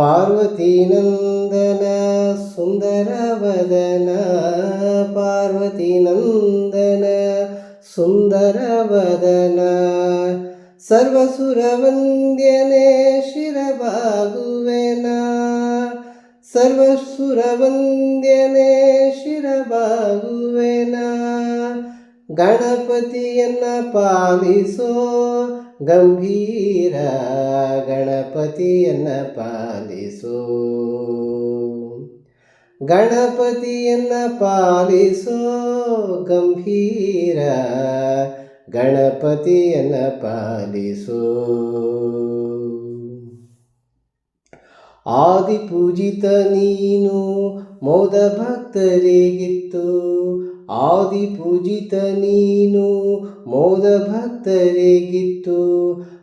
ಪಾರ್ವತಿ ನಂದನ ಪಾರ್ವತೀನಂದನ ಸುಂದರವದನ ಪಾರ್ವತಿ ನಂದನ ಸುಂದರ ವದನ ಸರ್ವಸುರವಂದ್ಯನೆ ಶಿರಬಾಗುವೆನ, ಸರ್ವಸುರವಂದ್ಯನೇ ಶಿರಬಾಗುವೆನ, ಗಣಪತಿಯನ್ನ ಪಾಲಿಸೋ ಗಂಭೀರ ಗಣಪತಿಯನ್ನ ಪಾಲಿಸು. ಗಣಪತಿಯನ್ನ ಪಾಲಿಸೋ, ಗಂಭೀರ ಗಣಪತಿಯನ್ನ ಪಾಲಿಸೋ. ಆದಿಪೂಜಿತ ನೀನು ಮೋದ ಭಕ್ತರಿಗಿತ್ತು. ಆದಿಪೂಜಿತ ನೀನು ಮೋದ ಭಕ್ತರಿಗಿತ್ತು.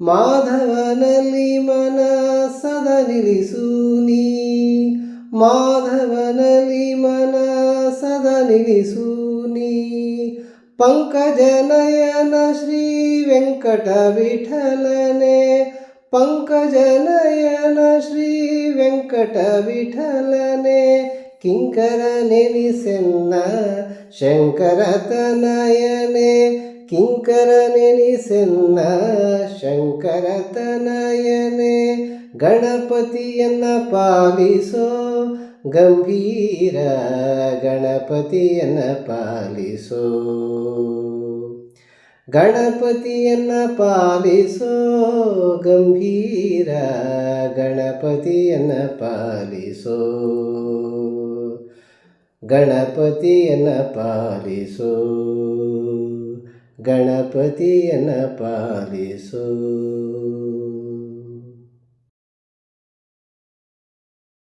ಮಾಧವನಲ್ಲಿ ಮನ ಸದ ನಿಲ್ಲಿಸು ನೀ. ಮಾಧವನಲ್ಲಿ ಮನ ಸದ ನಿಲ್ಲಿಸು ನೀ. ಪಂಕಜನಯನ ಶ್ರೀ ವೆಂಕಟ ವಿಠಲನೆ ಪಂಕಜನಯನ ಶ್ರೀ ವೆಂಕಟ ವಿಠಲನೆ ಕಿಂಕರ ನೆನಿಸೆನ್ನ ಶಂಕರತನಯನೆ. ಕಿಂಕರ ನೆನಿಸೆನ್ನ ಶಂಕರತನಯನೆ ಗಣಪತಿಯನ್ನ ಪಾಲಿಸೋ ಗಂಭೀರ ಗಣಪತಿಯನ್ನ ಪಾಲಿಸೋ. ಗಣಪತಿಯನ್ನ ಪಾಲಿಸೋ ಗಂಭೀರ ಗಣಪತಿಯನ್ನ ಪಾಲಿಸೋ. ಗಣಪತಿಯನ್ನ ಪಾಲಿಸೋ. ಗಣಪತಿಯನ್ನ ಪಾಲಿಸೋ.